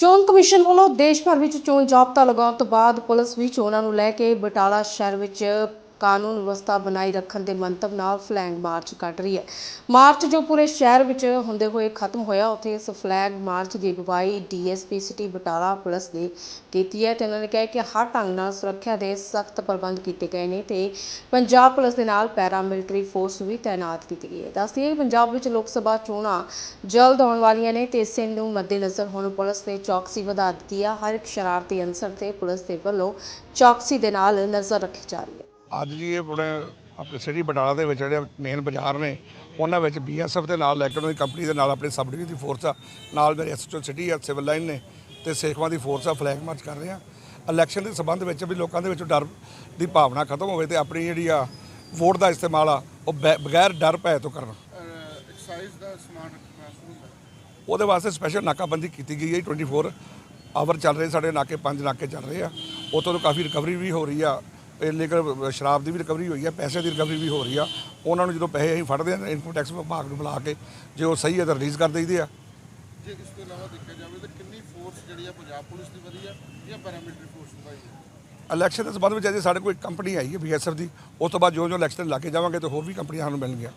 ਚੋਣ ਕਮਿਸ਼ਨ ਵੱਲੋਂ ਦੇਸ਼ ਭਰ ਵਿੱਚ ਚੋਣ ਜਾਬਤਾ ਲਗਾਉਣ ਤੋਂ ਬਾਅਦ ਪੁਲਿਸ ਵੀ ਚੋਣਾਂ ਨੂੰ ਲੈ ਕੇ ਬਟਾਲਾ ਸ਼ਹਿਰ ਵਿੱਚ ਕਾਨੂੰਨ ਵਿਵਸਥਾ ਬਣਾਈ ਰੱਖਣ ਦੇ ਮੰਤਵ ਨਾਲ ਫਲੈਗ ਮਾਰਚ ਕੱਢ ਰਹੀ ਹੈ। ਮਾਰਚ ਜੋ ਪੂਰੇ ਸ਼ਹਿਰ ਵਿੱਚ ਹੁੰਦੇ ਹੋਏ ਖਤਮ ਹੋਇਆ, ਉੱਥੇ ਇਸ ਫਲੈਗ ਮਾਰਚ ਦੀ ਅਗਵਾਈ ਡੀਐਸਪੀ ਸਿਟੀ ਬਟਾਲਾ ਪੁਲਿਸ ਨੇ ਕੀਤੀ ਹੈ ਤੇ ਉਹਨਾਂ ਨੇ ਕਿਹਾ ਕਿ ਹਰ ਢੰਗ ਨਾਲ ਸੁਰੱਖਿਆ ਦੇ ਸਖਤ ਪ੍ਰਬੰਧ ਕੀਤੇ ਗਏ ਨੇ ਤੇ ਪੰਜਾਬ ਪੁਲਿਸ ਦੇ ਨਾਲ ਪੈਰਾ ਮਿਲਟਰੀ ਫੋਰਸ ਵੀ ਤਾਇਨਾਤ ਕੀਤੀ ਗਈ ਹੈ ਦੱਸਦੀ ਹੈ ਕਿ ਪੰਜਾਬ ਵਿੱਚ ਲੋਕ ਸਭਾ ਚੋਣਾਂ ਜਲਦ ਆਉਣ ਵਾਲੀਆਂ ਨੇ ਤੇ ਇਸੇ ਨੂੰ ਮੱਦੇਨਜ਼ਰ ਹੁਣ ਪੁਲਿਸ ਨੇ ਚੌਕਸੀ ਵਧਾ ਦਿੱਤੀ ਹੈ। ਹਰ ਇੱਕ ਸ਼ਰਾਰਤੀ ਅਨਸਰ ਤੇ ਪੁਲਿਸ ਦੇ ਵੱਲੋਂ ਚੌਕਸੀ ਦੇ ਨਾਲ ਨਜ਼ਰ ਰੱਖੀ ਜਾ ਰਹੀ ਹੈ। ਅੱਜ ਜੀ ਇਹ ਆਪਣੇ ਆਪਣੇ ਸਿਟੀ ਬਟਾਲਾ ਦੇ ਵਿੱਚ ਜਿਹੜੇ ਮੇਨ ਬਾਜ਼ਾਰ ਨੇ ਉਹਨਾਂ ਵਿੱਚ ਬੀਐਸਐਫ ਦੇ ਨਾਲ ਉਹਨਾਂ ਦੀ ਕੰਪਨੀ ਦੇ ਨਾਲ ਆਪਣੀ ਸਬ ਡਿਵੀਜ਼ਨ ਦੀ ਫੋਰਸ ਆ। ਨਾਲ ਮੇਰੇ ਐਸਐਚਓ ਸਿਟੀ ਆ ਸਿਵਲ ਲਾਈਨ ਨੇ ਤੇ ਸੇਖਵਾਂ ਦੀ ਫੋਰਸ ਆ ਫਲੈਗ ਮਾਰਚ ਕਰ ਰਹੇ ਆ। ਇਲੈਕਸ਼ਨ ਦੇ ਸੰਬੰਧ ਵਿੱਚ ਵੀ ਲੋਕਾਂ ਦੇ ਵਿੱਚੋਂ ਡਰ ਦੀ ਭਾਵਨਾ ਖਤਮ ਹੋਵੇ ਤੇ ਆਪਣੀ ਜਿਹੜੀ ਆ ਵੋਟ ਦਾ ਇਸਤੇਮਾਲ ਆ ਉਹ ਬਗੈਰ ਡਰ ਭੈ ਤੋਂ ਕਰਨ। ਐਕਸਾਈਜ਼ ਦਾ ਸਮਾਨ ਉਹਦੇ ਵਾਸਤੇ ਸਪੈਸ਼ਲ ਨਾਕਾਬੰਦੀ ਕੀਤੀ ਗਈ ਹੈ 24 ਆਵਰ ਚੱਲ ਰਹੇ ਸਾਡੇ ਨਾਕੇ ਪੰਜ ਨਾਕੇ ਚੱਲ ਰਹੇ ਆ। ਉਤੋਂ ਤੋਂ ਕਾਫੀ ਰਿਕਵਰੀ ਵੀ ਹੋ ਰਹੀ ਆ। ਇਲੀਗਲ ਸ਼ਰਾਬ ਦੀ ਵੀ ਰਿਕਵਰੀ ਹੋਈ ਆ ਪੈਸੇ ਦੀ ਰਿਕਵਰੀ ਵੀ ਹੋ ਰਹੀ ਆ। ਉਹਨਾਂ ਨੂੰ ਜਦੋਂ ਪੈਸੇ ਅਸੀਂ ਫੜਦੇ ਆ ਇਨਕਮ ਟੈਕਸ ਵਿਭਾਗ ਨੂੰ ਬੁਲਾ ਕੇ ਜੇ ਉਹ ਸਹੀ ਹੈ ਤਾਂ ਰਿਲੀਜ਼ ਕਰ ਦਈਦੇ ਆ। ਜੇ ਇਸ ਤੋਂ ਇਲਾਵਾ ਦੇਖਿਆ ਜਾਵੇ ਤਾਂ ਕਿੰਨੀ ਫੋਰਸ ਜਿਹੜੀ ਆ ਪੰਜਾਬ ਪੁਲਿਸ ਦੀ ਵਧੀ ਆ ਜਾਂ ਪੈਰਾਮਿਲਟਰੀ ਫੋਰਸ ਵਧਾਈ ਹੈ ਇਲੈਕਸ਼ਨ ਦੇ ਸੰਬੰਧ ਵਿੱਚ ਅਜੇ ਸਾਡੇ ਕੋਲ ਇੱਕ ਕੰਪਨੀ ਆਈ ਹੈ ਬੀਐਸਐਫ ਦੀ। ਉਸ ਤੋਂ ਬਾਅਦ ਜੋ ਜੋ ਇਲੈਕਸ਼ਨ ਲਾ ਕੇ ਜਾਵਾਂਗੇ ਤੇ ਹੋਰ ਵੀ ਕੰਪਨੀਆਂ ਸਾਨੂੰ ਮਿਲਣਗੀਆਂ।